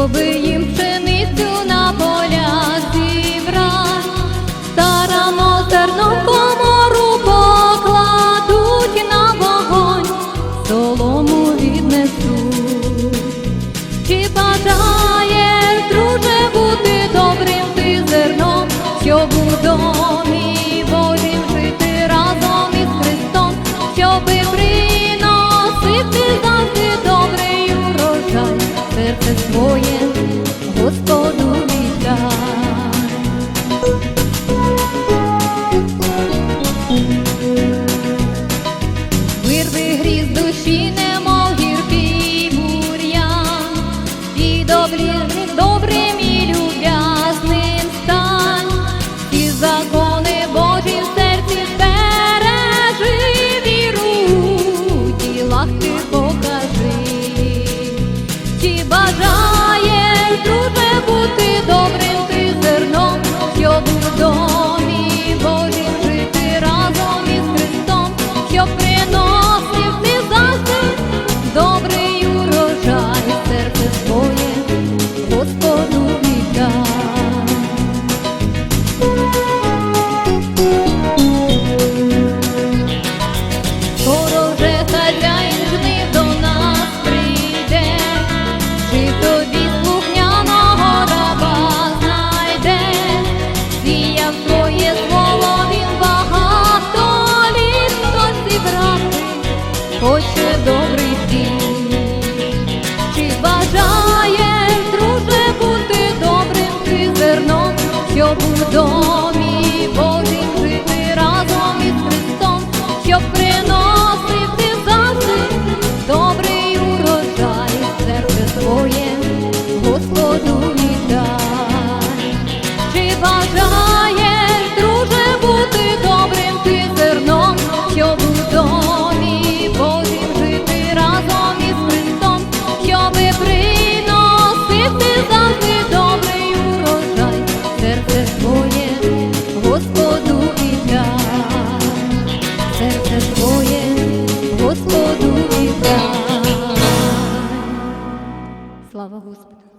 щоби їм пшеницю на поля зібрать. старому зерно хоче добрий світ. Чи бажає друже, бути добрим чи зерном, щоб у домі Божій Слава Господу.